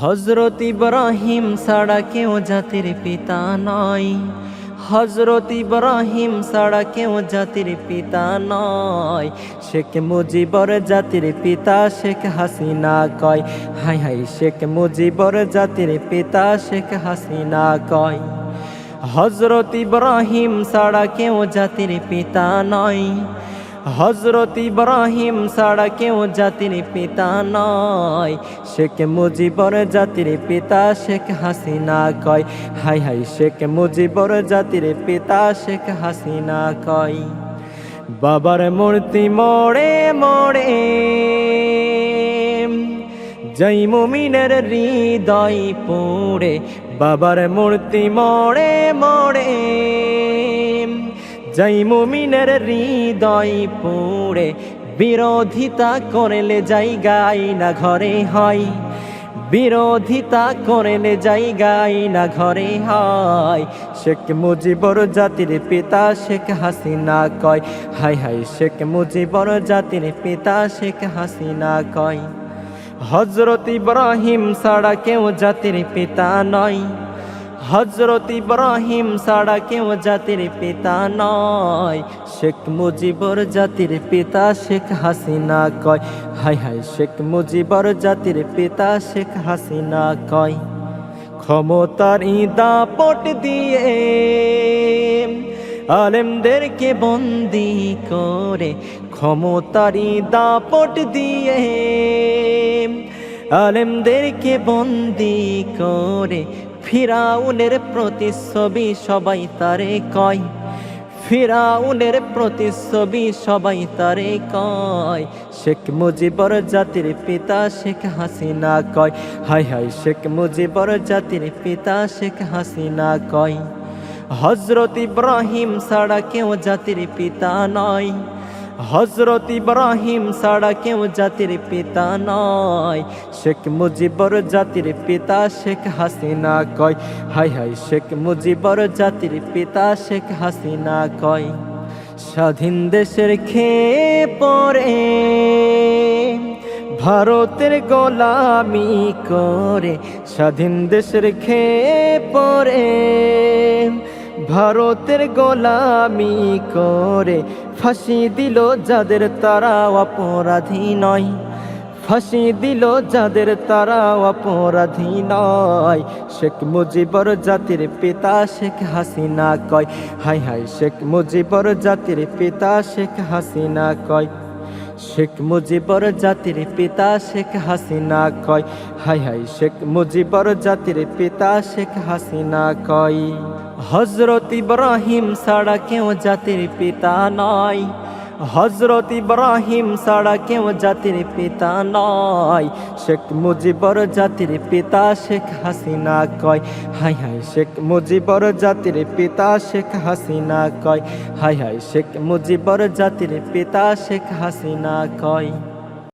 হজরত ইব্রাহিম ছাড়া কেউ জাতির পিতা নয়। হজরত ইব্রাহিম ছাড়া কেউ জাতির পিতা নয়। শেখ মুজিবর জাতির পিতা শেখ হাসিনা কয়। হাই হাই, শেখ মুজিবর জাতির পিতা শেখ হাসিনা কয়। হজরত ইব্রাহিম ছাড়া কেউ জাতির পিতা নয়। হজরত ইব্রাহিম ছাড়া কেউ জাতির পিতা নয়। শেখ মুজিবর জাতির পিতা শেখ হাসিনা কয়। হাই হাই, শেখ মুজিবর জাতির পিতা শেখ হাসিনা কয়। বাবার মূর্তি মোড়ে মোড়ে জೈ মুমিনের হৃদয় পোড়ে, বাবার মূর্তি মোড়ে মোড়ে জೈ মুমিনের হৃদয় পোড়ে, বিরোধিতা করলে জায়গাই না ঘরে হয়। বিরোধিতা করলে জায়গাই না ঘরে হয়। শেখ মুজিবর জাতির পিতা শেখ হাসিনা কয় হাই হাই শেখ মুজিবর জাতির পিতা শেখ হাসিনা কয়। হজরত ইব্রাহিম ছাড়া কেউ জাতির পিতা নয়। হজরত ইব্রাহিম ছাড়া কেউ জাতির পিতা নয়। শেখ মুজিবর জাতির পিতা শেখ হাসিনা কয়। হাই হাই শেখ মুজিবর জাতির পিতা শেখ হাসিনা কয়। ক্ষমতার ইদা পট দিয়ে আলেমদেরকে বন্দি করে, ক্ষমতার দাপট দিয়ে আলেমদেরকে বন্দি করে ফিরাউনের প্রতিচ্ছবি সবাই তারে কয়। ফিরাউনের প্রতিচ্ছবি সবাই তারে কয়। শেখ মুজিবর জাতির পিতা শেখ হাসিনা কয়। হাই হাই শেখ মুজিবর জাতির পিতা শেখ হাসিনা কয়। হজরত ইব্রাহিম ছাড়া কেউ জাতির পিতা নয়। হজরত ইব্রাহিম ছাড়া কেউ জাতির পিতা নয়। শেখ মুজিবর জাতির পিতা শেখ হাসিনা কয়। হাই হাই, শেখ মুজিবর জাতির পিতা শেখ হাসিনা কয়। স্বাধীন দেশের খেয়ে পরে, ভারতের গোলামি করে, স্বাধীন দেশের খেয়ে পরে। ভারতের গোলামি করে। ফাঁসি দিল যাদের তারা অপরাধী নয়। ফাঁসি দিল যাদের তারা অপরাধী নয়। শেখ মুজিবর জাতির পিতা শেখ হাসিনা কয়। হাই হাই শেখ মুজিবর জাতির পিতা শেখ হাসিনা কয়। শেখ মুজিবর জাতির পিতা শেখ হাসিনা কয়। হাই হাই শেখ মুজিবর জাতির পিতা শেখ হাসিনা কয়। হজরত ইব্রাহিম ছাড়া কেউ জাতির পিতা নয় হজরত ইব্রাহিম ছাড়া কেউ জাতির পিতা নয় শেখ মুজিবর জাতির পিতা শেখ হাসিনা কয়। হাই হাই শেখ মুজিবর জাতির পিতা শেখ হাসিনা কয়। হাই হাই শেখ মুজিবর জাতির পিতা শেখ হাসিনা কয়।